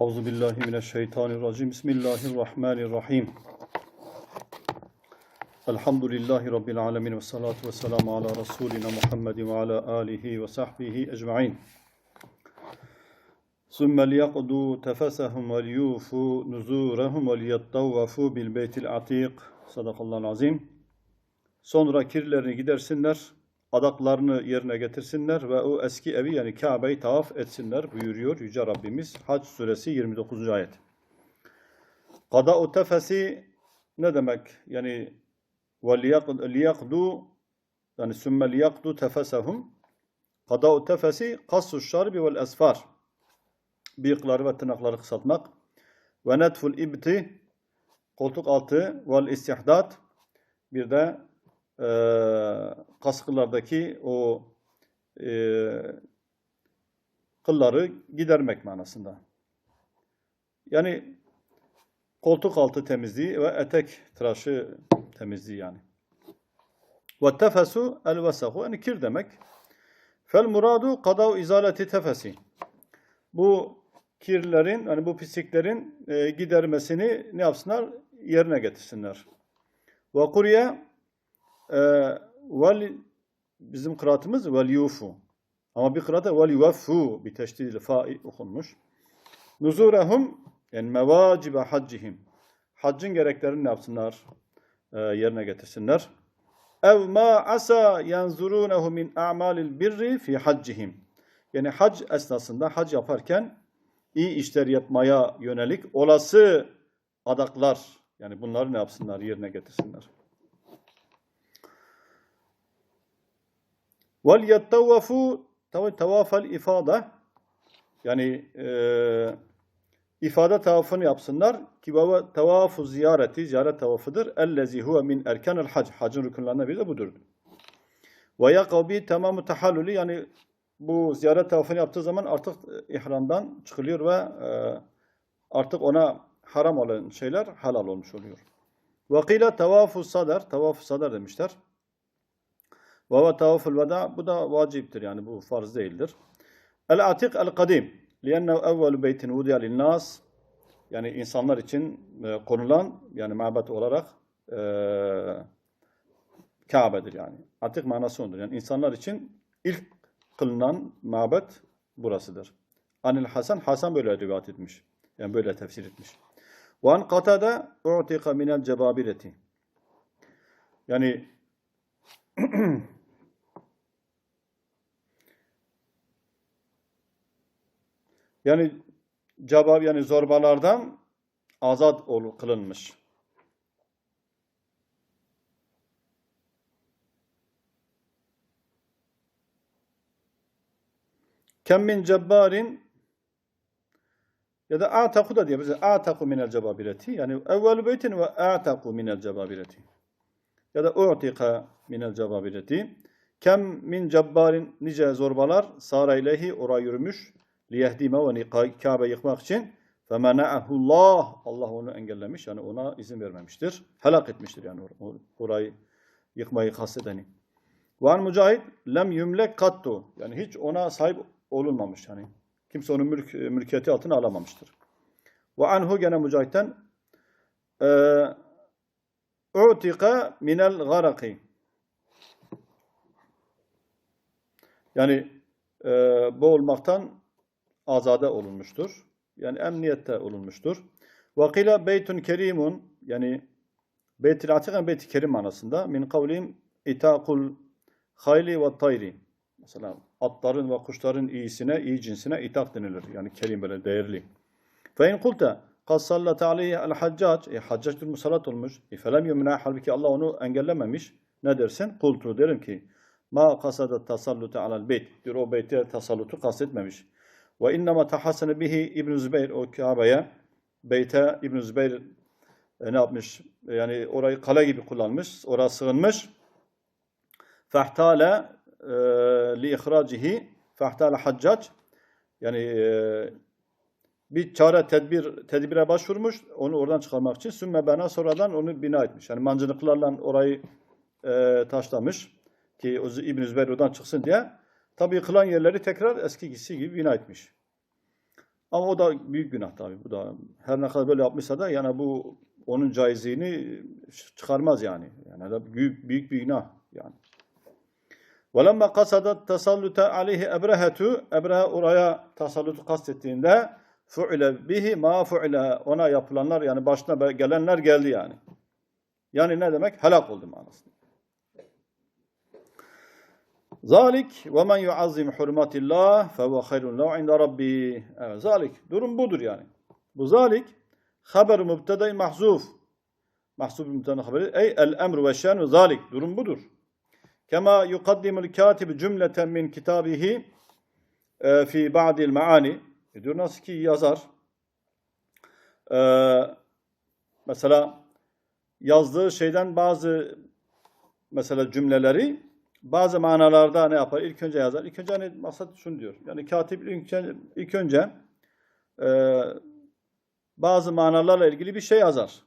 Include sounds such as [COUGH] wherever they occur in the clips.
Euzu billahi mineşşeytanirracim. Bismillahirrahmanirrahim. Elhamdülillahi rabbil alamin ve salatu vesselamu ala rasulina Muhammedin ve ala alihi ve sahbihi ecmaîn. ثُمَّ لِيَقْضُوا تَفَسَهُمْ وَلْيُوفُوا نُزُورَهُمْ وَلْيَطَّوَّفُوا بِالْبَيْتِ الْعَتِيقِ Sadakallahu azim. Sonra kirlerini gidersinler, adaklarını yerine getirsinler ve o eski evi yani Kabe'yi tavaf etsinler buyuruyor Yüce Rabbimiz Hac suresi 29. ayet. Kada'u tefesi ne demek? Yani liyakdu yani sümme liyakdu tefesehum kada'u tefesi kassu şarbi vel esfar bıyıkları ve tırnakları kısaltmak ve netful ibti koltuk altı vel istihdat bir de e, kaskılardaki o e, kılları gidermek manasında. Yani koltuk altı temizliği ve etek tıraşı temizliği yani. Ve tefesu el vesahu yani kir demek. Fel muradu kadav izaleti tefesi. Bu kirlerin, hani bu pisliklerin e, gidermesini ne yapsınlar? Yerine getirsinler. Ve kuriye e, vel bizim kıraatımız vel yufu. Ama bir kıraata vel yuvaffu bir teşdidil fa'i okunmuş. Nuzurehum yani mevacibe haccihim. Haccın gereklerini ne yapsınlar? E, yerine getirsinler. Ev ma asa yanzurunehu min a'malil birri fi haccihim. Yani hac esnasında hac yaparken iyi işler yapmaya yönelik olası adaklar yani bunları ne yapsınlar yerine getirsinler. Vel yettavafu tavafel ifade yani e, ifade tavafını yapsınlar ki baba tavafu ziyareti ziyaret tavafıdır. Ellezi huve min erkanel hac. Hacın rükünlerinden biri de budur. Ve yakabi tamamu tahallülü yani bu ziyaret tavafını yaptığı zaman artık ihramdan çıkılıyor ve e, artık ona haram olan şeyler halal olmuş oluyor. Vakile tavafu sadar, tavafu sadar demişler. Ve tavaful veda, bu da vaciptir yani bu farz değildir. El atik el kadim, liyennehu evvelu beytin vudiya linnas, yani insanlar için e, konulan yani mabet olarak e, Kabe'dir yani. Atik manası ondur. Yani insanlar için ilk kılınan mabet burasıdır. Anil Hasan, Hasan böyle rivayet etmiş. Yani böyle tefsir etmiş. Ve an katada u'tika minel cebabireti. Yani [CLEARS THROAT] yani cebab yani zorbalardan azat ol, kılınmış. Kem min cebbarin ya da a'taku da diyebiliriz. A'taku minel cebabireti. Yani evvelu beytin ve a'taku minel cebabireti. Ya da u'tika minel cebabireti. Kem min cebbarin nice zorbalar sara ileyhi oraya yürümüş. Liyehdime ve Kabe yıkmak için. Femena'ahullah. Allah onu engellemiş. Yani ona izin vermemiştir. Helak etmiştir yani orayı yıkmayı kastedeni. Ve an mücahit lem yümlek kattu. Yani hiç ona sahip olunmamış yani. Kimse onun mülk, mülkiyeti altına alamamıştır. Ve anhu gene mücahitten u'tika minel garaki. Yani e, boğulmaktan azade olunmuştur. Yani emniyette olunmuştur. Vakila beytun kerimun yani Beyt-i Atikan Beyt-i Kerim manasında min kavlim itaqul hayli ve tayri. Mesela atların ve kuşların iyisine, iyi cinsine itak denilir. Yani kerim böyle değerli. Fe in kulta kad sallate aleyhi el haccac. E, haccac musallat olmuş. E, felem yumna halbuki Allah onu engellememiş. Ne dersin? Kultu derim ki ma kasada tasallute alel beyt. Diyor o beyte tasallutu kastetmemiş. Ve innema tahassene bihi İbn Zübeyir o Kabe'ye beyte İbn Zübeyir e, ne yapmış? E, yani orayı kale gibi kullanmış. Oraya sığınmış. Fehtale li ihracihi fehtale haccac yani e, bir çare tedbir tedbire başvurmuş onu oradan çıkarmak için sümme bana sonradan onu bina etmiş. Yani mancınıklarla orayı e, taşlamış ki İbn Zübeyir oradan çıksın diye. Tabii kılan yerleri tekrar eskisi gibi bina etmiş. Ama o da büyük günah tabii. Bu da her ne kadar böyle yapmışsa da yani bu onun caizliğini çıkarmaz yani. Yani da büyük büyük bir günah yani. وَلَمَّا قَصَدَتْ تَسَلُّتَ عَلَيْهِ اَبْرَهَةُ Ebrehe oraya tasallutu kastettiğinde fu'ile bihi ma fu'ile ona yapılanlar yani başına gelenler geldi yani. Yani ne demek? Helak oldu manasında. Zalik ve men yuazzim hurmatillah fehuve hayrun lehu inde rabbi. Evet, zalik. Durum budur yani. Bu zalik haber mübteda mahzuf. Mahzuf mübteda haberi. Ey el emru ve şenu zalik. Durum budur. Kema yukaddimul katib cümleten min kitabihi e, fi ba'dil maani. E diyor nasıl ki yazar e, mesela yazdığı şeyden bazı mesela cümleleri bazı manalarda ne yapar? İlk önce yazar. İlk önce hani maksat şunu diyor. Yani katip ilk önce, ilk önce e, bazı manalarla ilgili bir şey yazar.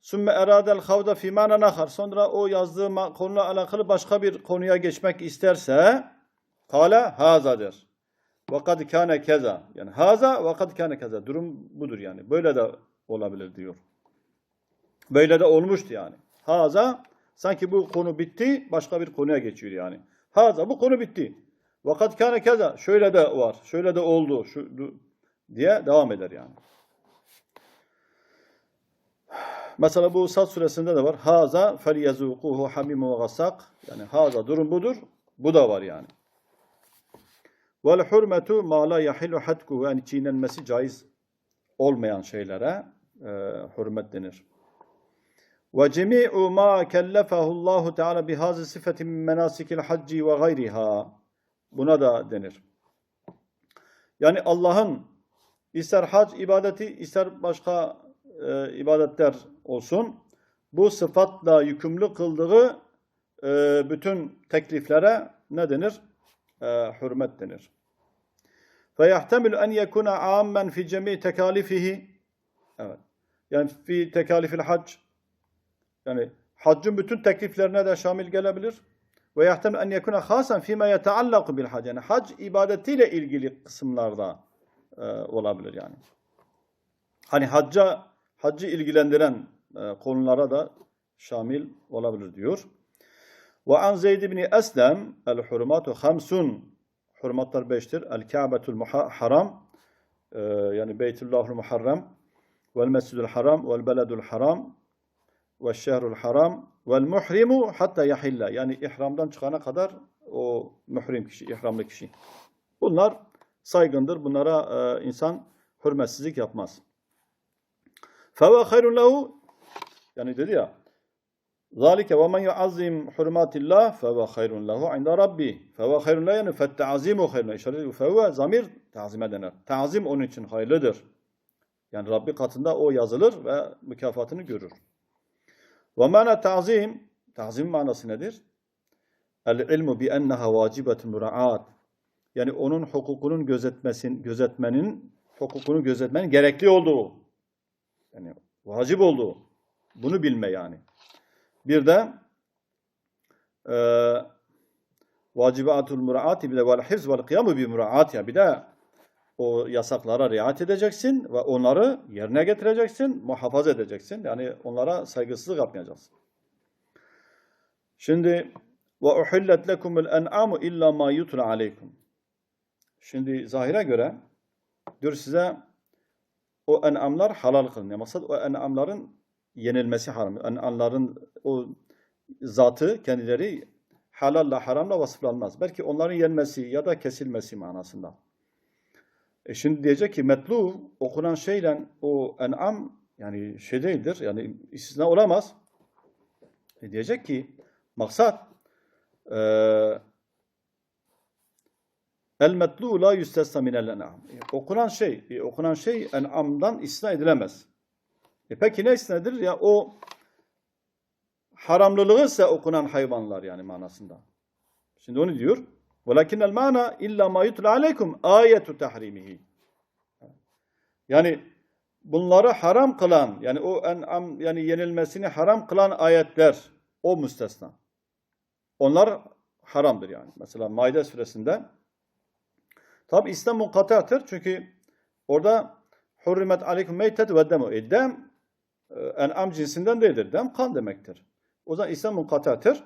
Sümme eradel havda fi mana nahar. Sonra o yazdığı konuyla alakalı başka bir konuya geçmek isterse kale haza der. Ve kad kâne keza. Yani haza ve kad kâne keza. Durum budur yani. Böyle de olabilir diyor. Böyle de olmuştu yani. Haza sanki bu konu bitti başka bir konuya geçiyor yani. Haza bu konu bitti. Ve kad kâne keza. Şöyle de var. Şöyle de oldu. Şu, diye devam eder yani. Mesela bu Sad suresinde de var. Haza felyezukuhu hamimu ve gasak. Yani haza durum budur. Bu da var yani. Vel hurmetu ma la yahilu hatkuhu. Yani çiğnenmesi caiz olmayan şeylere e, hürmet denir. Ve cemi'u ma kellefahu Allahu Teala bihazi sifeti min menasikil hacci ve gayriha. Buna da denir. Yani Allah'ın ister hac ibadeti ister başka e, ibadetler olsun bu sıfatla yükümlü kıldığı e, bütün tekliflere ne denir? E, hürmet denir. فَيَحْتَمِلُ أَنْ يَكُونَ عَامًا فِي جَمِيعِ تَكَالِفِهِ Evet. Yani fi tekalifil hac yani haccın bütün tekliflerine de şamil gelebilir. Ve yahtemel en yekuna hasan fîmâ yeteallaku bil hac. Yani hac ibadetiyle ilgili kısımlarda e, olabilir yani. Hani hacca haccı ilgilendiren e, konulara da şamil olabilir diyor. Ve an Zeyd ibn Eslem el hurumatu hamsun. Hurmatlar beştir. El Ka'betul haram e, yani Beytullahul Muharrem vel Mescidul Haram vel Beledul Haram ve şerrul haram vel muhrimu hatta yahilla. Yani ihramdan çıkana kadar o mührim kişi, ihramlı kişi. Bunlar saygındır. Bunlara e, insan hürmetsizlik yapmaz. Feve hayrun lehu yani dedi ya Zalike ve men yuazzim hurmatillah feve hayrun lehu inda rabbi. Feve hayrun lehu yani fetteazimu hayrun. İşareti feve zamir tazime denir. Tazim onun için hayırlıdır. Yani Rabbi katında o yazılır ve mükafatını görür. Ve mana ta'zim, ta'zim manası nedir? El ilmu bi enneha vacibetun muraat. Yani onun hukukunun gözetmesin, gözetmenin, hukukunu gözetmenin gerekli olduğu. Yani vacip olduğu. Bunu bilme yani. Bir de e, vacibatul muraati bir de vel hifz vel kıyamu bi muraat ya bir de o yasaklara riayet edeceksin ve onları yerine getireceksin, muhafaza edeceksin. Yani onlara saygısızlık yapmayacaksın. Şimdi ve uhillet lekumul en'amu illa ma yutla aleykum. Şimdi zahire göre diyor size o en'amlar halal kılınıyor. Maksat o en'amların yenilmesi haram. En'amların o zatı kendileri halalla haramla vasıflanmaz. Belki onların yenmesi ya da kesilmesi manasında. E şimdi diyecek ki metlu okunan şeyle o en'am yani şey değildir. Yani istisna olamaz. E diyecek ki maksat eee El metlu la yüstesna minel en'am. E, Okunan şey, e, okunan şey en'amdan istisna edilemez. E peki ne istisna edilir? Ya o haramlılığı ise okunan hayvanlar yani manasında. Şimdi onu diyor. Velakin el mana illa ma yutla aleykum ayetu tahrimihi. Yani bunları haram kılan yani o en'am yani yenilmesini haram kılan ayetler o müstesna. Onlar haramdır yani. Mesela Maide suresinde Tabi İslam munkata'tır çünkü Orada hurrimet aleyküm meytet ve demu. E, dem e, en'am cinsinden değildir. Dem kan demektir. O zaman İslam munkatahtır.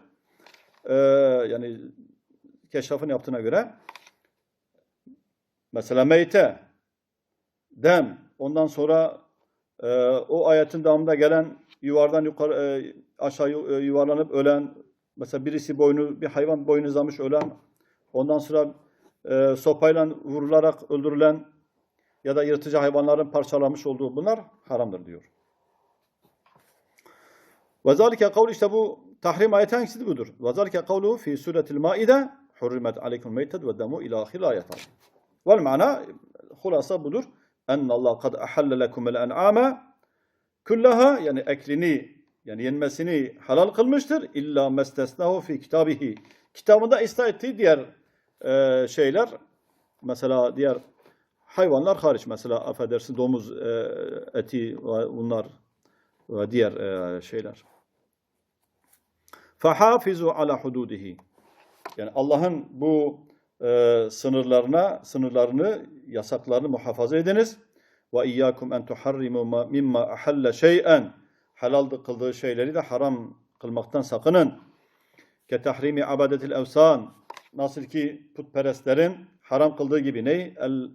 Ee, yani keşfini yaptığına göre mesela meyte dem ondan sonra e, o ayetin devamında gelen yuvardan yukarı e, aşağı e, yuvarlanıp ölen mesela birisi boynu bir hayvan boynuzlamış ölen ondan sonra e, sopayla vurularak öldürülen ya da yırtıcı hayvanların parçalamış olduğu bunlar haramdır diyor. Ve zalike kavlu işte bu tahrim ayeti hangisi budur? Ve zalike kavlu fi suretil maide hurrimet aleykum meytet ve demu ila ahir ayet. Vel mana hulasa budur. Enne Allah kad ahalle lekumul en'ame kullaha yani eklini yani yenmesini helal kılmıştır. İlla mestesnahu fi kitabihi. Kitabında ıslah ettiği diğer e, şeyler mesela diğer hayvanlar hariç mesela affedersin domuz e, eti bunlar ve diğer e, şeyler. Fahafizu ala hududihi. Yani Allah'ın bu e, sınırlarına, sınırlarını, yasaklarını muhafaza ediniz. Ve iyyakum en tuharrimu ma- mimma ahalle şey'en. Helal kıldığı şeyleri de haram kılmaktan sakının. Ke tahrimi abadetil evsan. Nasıl ki putperestlerin haram kıldığı gibi ne? El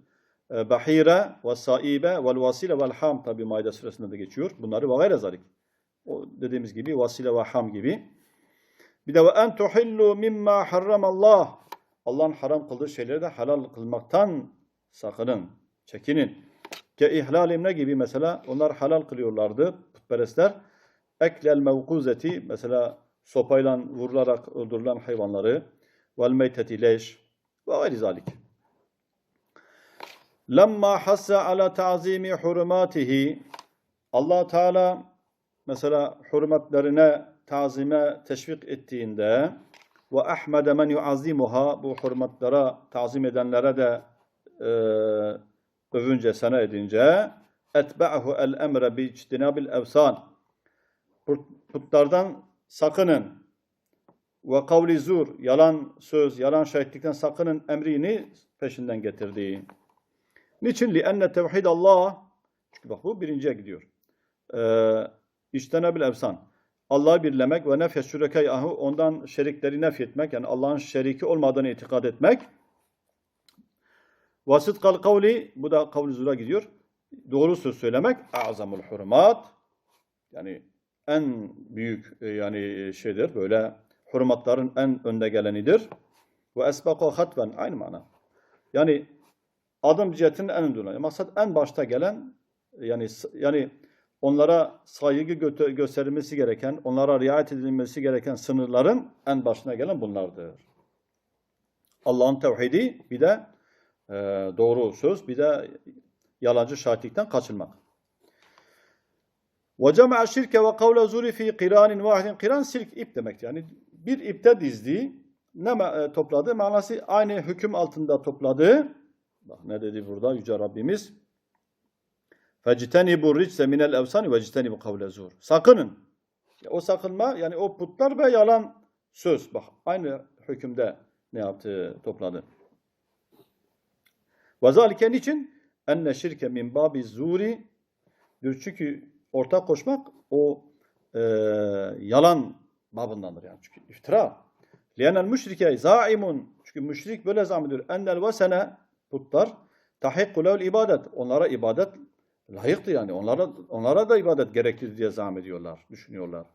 e, bahire ve saibe vel vasile vel ham tabi Maide suresinde de geçiyor. Bunları ve gayre zalik. O dediğimiz gibi vasile ve ham gibi. Bir de ve en tuhillu mimma harramallah. Allah'ın haram kıldığı şeyleri de helal kılmaktan sakının, çekinin. Ke ihlalim ne gibi mesela onlar halal kılıyorlardı putperestler. Eklel mevkuzeti mesela sopayla vurularak öldürülen hayvanları vel meyteti leş ve gayri zalik. Lemma hassa ala ta'zimi hurumatihi Allah Teala mesela hürmetlerine tazime teşvik ettiğinde ve ahmede men yuazimuha bu hürmetlere tazim edenlere de e, övünce sana edince etba'hu el emre bi ictinabil evsan Put- putlardan sakının ve kavli zur yalan söz yalan şahitlikten sakının emrini peşinden getirdiği. Niçin? Li enne tevhid Allah çünkü bak bu birinciye gidiyor. Ee, İçtenebil evsan. Allah'ı birlemek ve nefye şürekayahu ondan şerikleri nefyetmek yani Allah'ın şeriki olmadığını itikad etmek. Vasit kal kavli bu da kavli zura gidiyor. Doğru söz söylemek azamul hurumat yani en büyük e, yani şeydir böyle hürmetlerin en önde gelenidir. Ve esbaqo hatven aynı mana. Yani adım cihetinin en önde. Maksat en başta gelen yani yani onlara saygı gö- gösterilmesi gereken, onlara riayet edilmesi gereken sınırların en başına gelen bunlardır. Allah'ın tevhidi bir de e, doğru söz, bir de yalancı şahitlikten kaçınmak. Şirke ve kavle zuri fi qiranin vahidin. Qiran silk ip demek yani. Bir ipte dizdiği ne e, topladı? Manası aynı hüküm altında topladığı. Bak ne dedi burada Yüce Rabbimiz? Fecitenibu ricse minel evsani ve citenibu kavle zur. Sakının. E, o sakınma yani o putlar ve yalan söz. Bak aynı hükümde ne yaptı topladı. Ve zalike niçin? Enne şirke min babi zuri. Çünkü ortak koşmak o e, yalan babındandır yani. Çünkü iftira. Liyenel müşrike zaimun. Çünkü müşrik böyle zannediyor. Ennel vesene putlar tahikku levl ibadet. Onlara ibadet layıktı yani. Onlara onlara da ibadet gerekli diye zahmet ediyorlar, düşünüyorlar.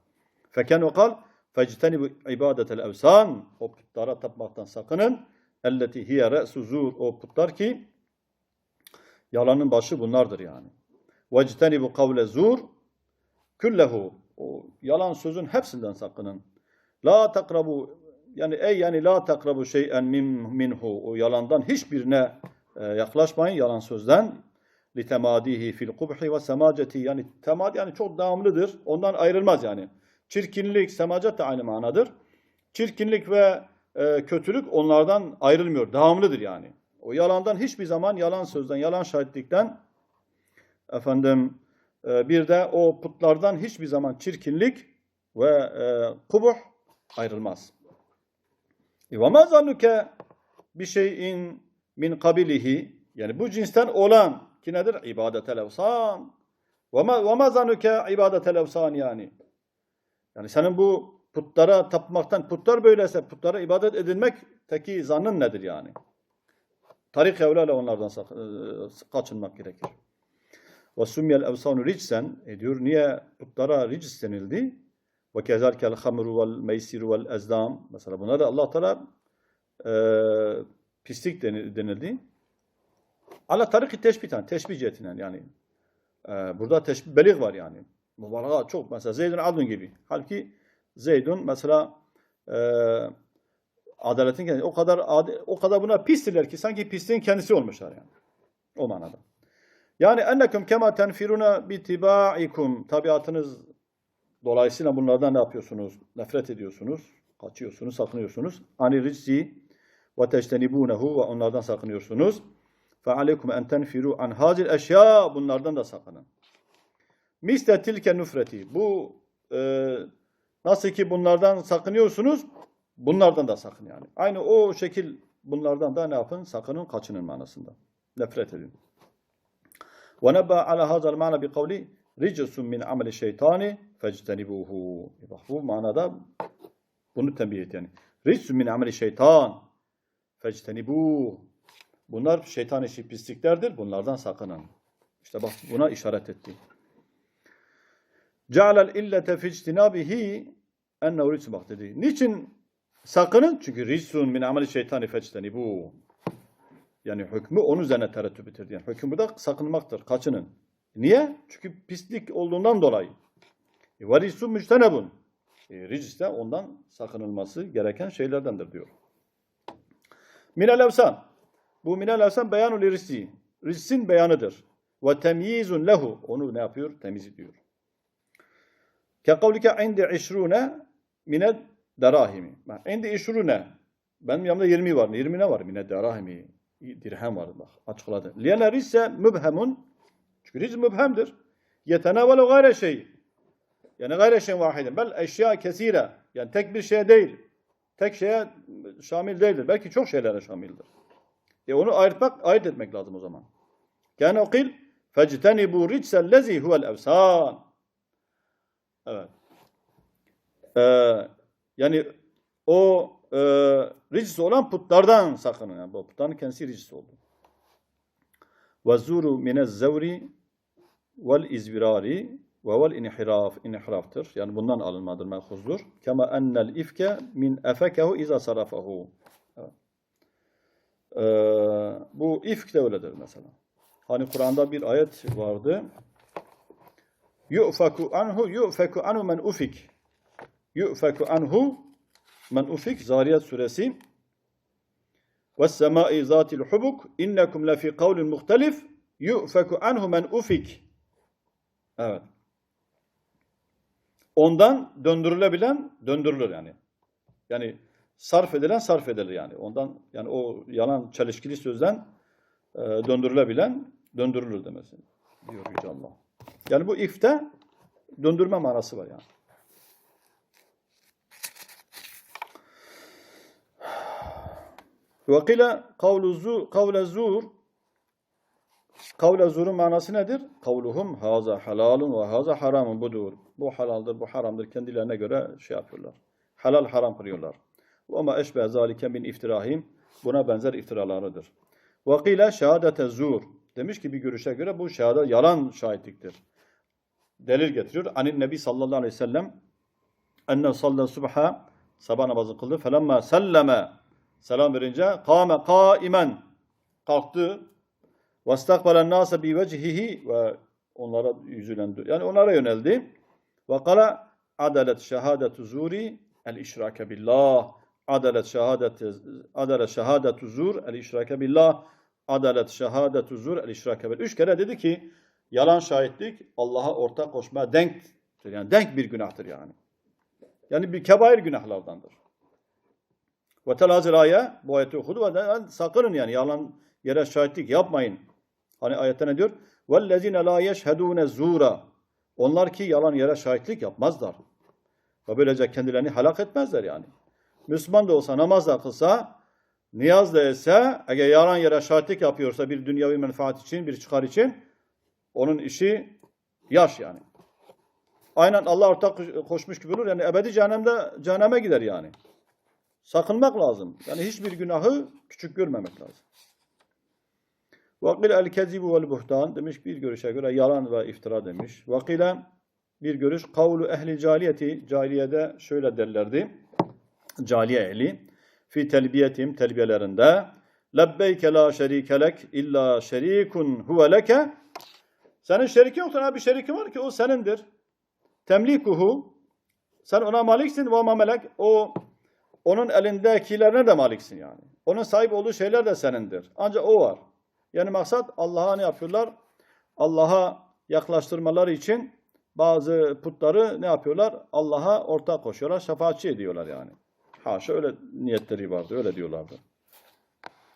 Feken o kal fectenibu ibadetel evsan. O putlara tapmaktan sakının. Elleti hiye re'su zur. O putlar ki yalanın başı bunlardır yani. Vectenibu kavle zur küllehu. O yalan sözün hepsinden sakının. La takrabu yani ey yani la takrabu şey'en min, minhu. O yalandan hiçbirine e, yaklaşmayın yalan sözden. Litemadihi fil kubhi ve semaceti yani temad yani çok devamlıdır. Ondan ayrılmaz yani. Çirkinlik, semacet de aynı manadır. Çirkinlik ve e, kötülük onlardan ayrılmıyor. Devamlıdır yani. O yalandan hiçbir zaman yalan sözden, yalan şahitlikten efendim e, bir de o putlardan hiçbir zaman çirkinlik ve e, kubuh ayrılmaz. Ve ma zannuke bir şeyin min kabilihi yani bu cinsten olan ki nedir? İbadetel evsan. Ve ma, zanuke ibadetel evsan yani. Yani senin bu putlara tapmaktan, putlar böyleyse putlara ibadet edilmek teki zannın nedir yani? Tarik evlerle onlardan e, kaçınmak gerekir. Ve sumyel evsanu ricsen e niye putlara ricis denildi? Ve kezalkel hamru vel meysiru vel ezdam. Mesela bunlar da Allah Teala e, pislik deni- denildi. Ala tariki teşbihen, teşbih cihetinden yani. E, burada teşbih belig var yani. Mübalağa çok. Mesela Zeydun Adun gibi. Halbuki Zeydun mesela e, adaletin kendisi. O kadar o kadar buna pistirler ki sanki pisliğin kendisi olmuşlar yani. O manada. Yani ennekum kema tenfiruna bitibaikum tabiatınız dolayısıyla bunlardan ne yapıyorsunuz? Nefret ediyorsunuz, kaçıyorsunuz, sakınıyorsunuz. Ani rizzi ve teştenibunehu ve onlardan sakınıyorsunuz. Fe aleykum en tenfiru an hazil eşya bunlardan da sakının. Misle tilke nufreti. Bu e, nasıl ki bunlardan sakınıyorsunuz, bunlardan da sakın yani. Aynı o şekil bunlardan da ne yapın? Sakının, kaçının manasında. Nefret edin. وَنَبَّا عَلَى هَذَا الْمَعْنَى بِقَوْلِ رِجَسٌ مِنْ عَمَلِ الشَّيْطَانِ فَاجْتَنِبُوهُ E Bak bu manada bunu tembih et yani. رِجْسٌ مِنْ عَمَلِ şeytan فَاجْتَنِبُوهُ Bunlar şeytan işi pisliklerdir. Bunlardan sakının. İşte bak buna işaret etti. Cealel illete fi ictinabihi ennehu rizsun bak dedi. Niçin sakının? Çünkü rizsun min ameli şeytani fectenibu. Yani hükmü onun üzerine terettüp etti. Yani hüküm burada sakınmaktır. Kaçının. Niye? Çünkü pislik olduğundan dolayı. E, Ve rizsun müjtenebun. E, ricis de ondan sakınılması gereken şeylerdendir diyor. Minel evsan. Bu minel evsan beyanul irsi. Rizsin beyanıdır. Ve temyizun lehu. Onu ne yapıyor? Temiz ediyor. Kekavlike indi işrune mine derahimi. İndi işrune. Benim yanımda 20 var. 20 ne var? Mine derahimi. Dirhem var bak. Açıkladı. Liyene rizse mübhemun. Çünkü riz mübhemdir. Yetenevelu gayre şey. Yani gayre şeyin vahidin. Bel eşya kesire. Yani tek bir şeye değil. Tek şeye şamil değildir. Belki çok şeylere şamildir. E onu ayırtmak, ayırt etmek lazım o zaman. Kâne okil fectenibu ricsellezi huvel evsan. Evet. Ee, yani o e, ricis olan putlardan sakının. Yani bu putların kendisi ricis oldu. Ve zuru minez zevri vel izvirari ve vel inhiraf inhiraftır. Yani bundan alınmadır, menhuzdur. Kema ennel ifke min efekehu iza sarafahu. Ee, bu ifk de öyledir mesela. Hani Kur'an'da bir ayet vardı. Yu'faku anhu yu'faku anhu men ufik. Yu'faku anhu men ufik. Zariyat suresi. Ve semai zatil hubuk. İnnekum lefi kavlin muhtelif. Yu'faku anhu men ufik. Evet. Ondan döndürülebilen döndürülür yani. Yani sarf edilen sarf edilir yani. Ondan yani o yalan çelişkili sözden e, döndürülebilen döndürülür demesi diyor Yüce Allah. Yani bu ifte döndürme manası var yani. Ve kile kavlu kavle zur Kavle zurun manası nedir? Kavluhum haza halalun ve haza haramun budur. Bu halaldır, bu haramdır. Kendilerine göre şey yapıyorlar. Halal haram kılıyorlar. Ama eşbe zalike min iftirahim. Buna benzer iftiralarıdır. Vakile şehadete zur. Demiş ki bir görüşe göre bu şehadet yalan şahitliktir. Delil getiriyor. Anin Nebi sallallahu aleyhi ve sellem enne sallan subha sabah namazı kıldı. Felemma selleme selam verince kâme kaimen kalktı. Ve istakbalen nâse bi vecihihi ve onlara yüzülendi. Yani onlara yöneldi. Ve kala adalet şehadetu zuri el işrake billah Adalet şehadetu adalet şehadetu zur el işrake billah. Adalet şehadetu zur el işrake billah. Üç kere dedi ki yalan şahitlik Allah'a ortak koşmaya denktir. Yani denk bir günahtır yani. Yani bir kebair günahlardandır. Ve telazil ayet bu ayeti okudu ve de, sakının yani yalan yere şahitlik yapmayın. Hani ayette ne diyor? وَالَّذِينَ لَا يَشْهَدُونَ zura. Onlar ki yalan yere şahitlik yapmazlar. Ve böylece kendilerini halak etmezler yani. Müslüman da olsa namaz da kılsa Niyaz da ise eğer yaran yere şahitlik yapıyorsa bir dünyavi menfaat için, bir çıkar için onun işi yaş yani. Aynen Allah ortak koşmuş gibi olur. Yani ebedi cehennemde cehenneme gider yani. Sakınmak lazım. Yani hiçbir günahı küçük görmemek lazım. Vakil el kezibu vel buhtan demiş bir görüşe göre yalan ve iftira demiş. Vakile bir görüş kavlu ehli caliyeti caliyede şöyle derlerdi. Caliye ehli fi telbiyetim telbiyelerinde lebbeyke la şerike lek illa şerikun huve leke senin şerikin yoktur. Ha bir şerikin var ki o senindir. Temlikuhu sen ona maliksin ve ma melek o onun elindekilerine de maliksin yani. Onun sahip olduğu şeyler de senindir. Ancak o var. Yani maksat Allah'a ne yapıyorlar? Allah'a yaklaştırmaları için bazı putları ne yapıyorlar? Allah'a ortak koşuyorlar, şefaatçi ediyorlar yani. Haşa öyle niyetleri vardı, öyle diyorlardı.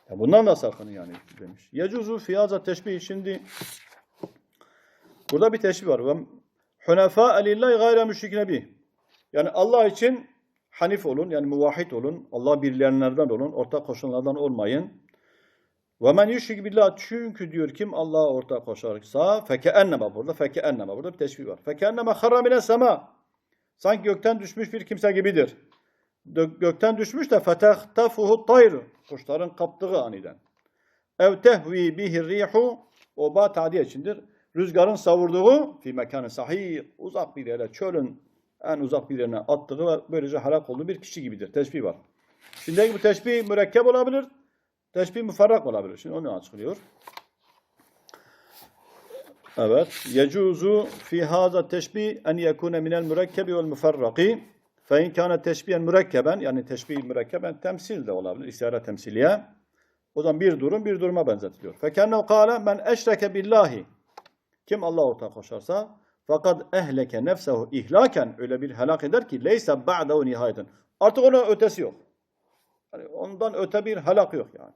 Ya bundan da sakının yani demiş. Yecuzu fiyaza teşbih. Şimdi burada bir teşbih var. Hunefa lillahi gayre müşrikine bih. Yani Allah için hanif olun, yani muvahhid olun. Allah birleyenlerden olun, ortak koşanlardan olmayın. Ve men yüşrik billah çünkü diyor kim Allah'a ortak koşarsa feke ennema burada feke ennema burada bir teşbih var. Feke ennema harra mine sema. Sanki gökten düşmüş bir kimse gibidir. Gökten düşmüş de fetehtafuhu tayr. Kuşların kaptığı aniden. Ev tehvi bihi rihu o ba içindir. Rüzgarın savurduğu fi mekanı sahih uzak bir yere çölün en uzak bir yerine attığı ve böylece helak olduğu bir kişi gibidir. Teşbih var. Şimdi bu teşbih mürekkep olabilir. Teşbih müferrak olabilir. Şimdi onu açıklıyor. Evet. Yecuzu fi haza teşbih en yekune minel mürekkebi vel müferraki. Fe in kâne teşbihen mürekkeben yani teşbih mürekkeben temsil de olabilir. İstihara temsiliye. O zaman bir durum bir duruma benzetiliyor. Fekennev kâle men eşreke billahi. Kim Allah ortak koşarsa fakat ehleke nefsehu ihlaken öyle bir helak eder ki leyse ba'dehu nihayeten. Artık onun ötesi yok. Yani ondan öte bir helak yok yani.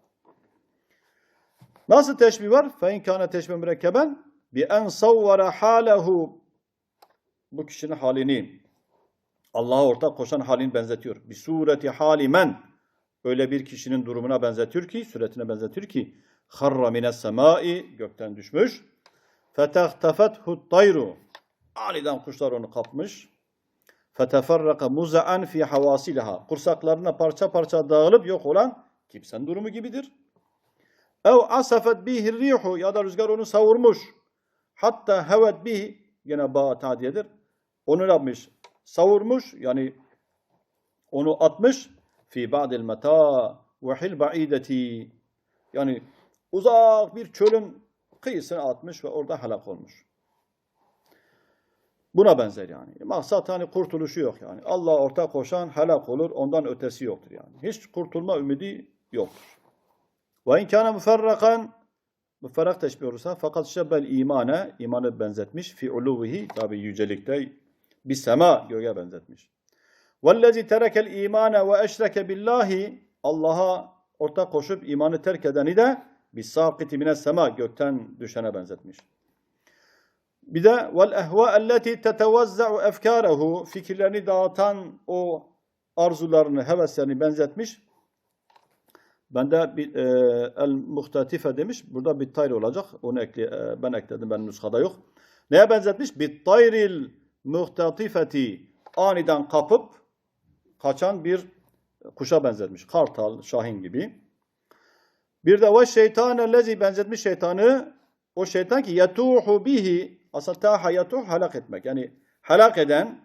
Nasıl teşbih var? Fe in kâne teşbih mürekkeben bi en savvara halehu bu kişinin halini Allah'a ortak koşan halini benzetiyor. Bir sureti halimen öyle bir kişinin durumuna benzetiyor ki, suretine benzetiyor ki harra mines semai gökten düşmüş. Fetehtefethu tayru aniden kuşlar onu kapmış. Feteferraka muza'an fi havasilaha kursaklarına parça parça dağılıp yok olan kimsenin durumu gibidir. Ev asafet bihi rihu ya da rüzgar onu savurmuş. Hatta hevet bihi yine ba tadiyedir. Onu yapmış? Savurmuş yani onu atmış fi ba'dil meta ve hil ba'ideti yani uzak bir çölün kıyısına atmış ve orada helak olmuş. Buna benzer yani. Maksat hani kurtuluşu yok yani. Allah ortak koşan helak olur. Ondan ötesi yoktur yani. Hiç kurtulma ümidi yoktur. Ve in kana müferrakan müferrak teşbih olursa fakat şebbel imane imanı benzetmiş fi uluvihi tabi yücelikte bir sema göğe benzetmiş. Vellezi terekel imane ve eşreke billahi Allah'a ortak koşup imanı terk edeni de bir sakiti mine sema gökten düşene benzetmiş. Bir de vel ehva elleti tetevezza'u efkarehu fikirlerini dağıtan o arzularını, heveslerini benzetmiş. Ben de bir, e, el muhtatife demiş. Burada bir tayr olacak. Onu ekle, e, ben ekledim. Benim nuskada yok. Neye benzetmiş? Bir tayril muhtatifeti aniden kapıp kaçan bir kuşa benzetmiş. Kartal, şahin gibi. Bir de ve şeytane lezi benzetmiş şeytanı o şeytan ki yetuhu bihi aslında taha yetuh helak etmek. Yani helak eden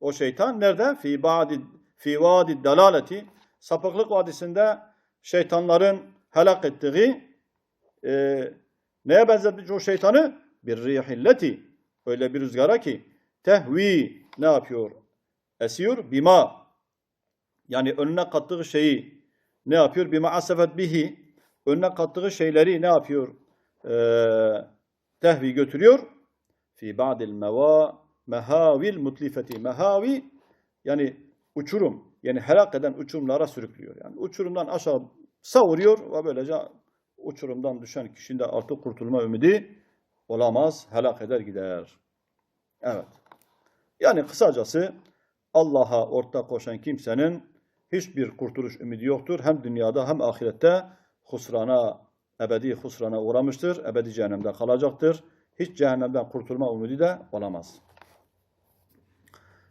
o şeytan nerede? Fi ba'di fi vadi dalaleti sapıklık vadisinde şeytanların helak ettiği e, neye benzetmiş o şeytanı? Bir rihilleti öyle bir rüzgara ki tehvi ne yapıyor? Esiyor bima yani önüne kattığı şeyi ne yapıyor? Bima asefet bihi önüne kattığı şeyleri ne yapıyor? Ee, tehvi götürüyor. Fi ba'dil meva mehavil mutlifeti. Mehavi yani uçurum. Yani helak eden uçurumlara sürüklüyor. Yani uçurumdan aşağı savuruyor ve böylece uçurumdan düşen kişinin de artık kurtulma ümidi olamaz. Helak eder gider. Evet. Yani kısacası Allah'a ortak koşan kimsenin hiçbir kurtuluş ümidi yoktur. Hem dünyada hem ahirette husrana, ebedi husrana uğramıştır. Ebedi cehennemde kalacaktır. Hiç cehennemden kurtulma umudi de olamaz.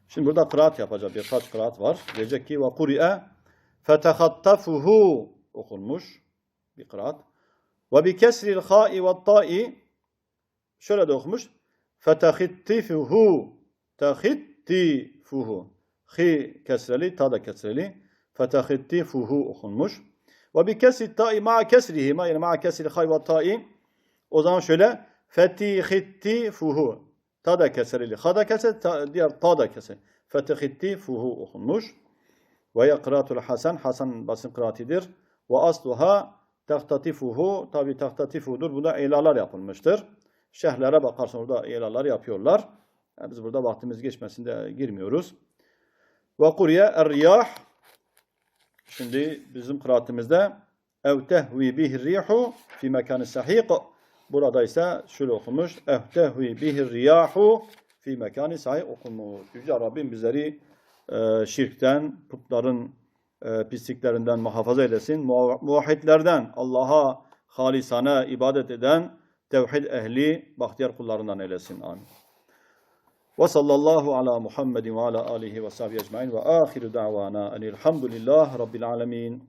Şimdi burada kıraat yapacak birkaç kıraat var. Diyecek ki ve kuri'e fetehattafuhu okunmuş bir kıraat. Ve bi kesril ha'i ve ta'i şöyle de okumuş. Fetahittifuhu tahittifuhu hi kesreli ta da kesreli fetahittifuhu okunmuş. Ve bi kesri ta'i ma'a kesrihi ma yani ma'a kesri hay ve ta'i o zaman şöyle fetihittifuhu ta da kesreli ha da kesreli ta, diğer ta da kesreli fetihittifuhu okunmuş. Ve ya kıraatul hasan hasan basın kıraatidir. Ve asluha tahtatifuhu tabi tahtatifudur. Bunda eylalar yapılmıştır. Şerhlere bakarsan orada eylalar yapıyorlar. Biz burada vaktimiz geçmesin de girmiyoruz. Ve kuriye er-riyah Şimdi bizim kıraatimizde ev tehvi bihir rihu fi mekanı sahik. Burada ise şöyle okumuş. Ev tehvi bihir riyahu fi mekanı sahik okunmuş. Yüce Rabbim bizleri e, şirkten, putların e, pisliklerinden muhafaza eylesin. Mu- Muvahhidlerden, Allah'a halisane ibadet eden, tevhid ehli, bahtiyar kullarından eylesin. Amin. Ve sallallahu ala Muhammedin ve ala alihi ve sahbihi ecmain ve ahiru da'vana enilhamdülillahi rabbil alemin.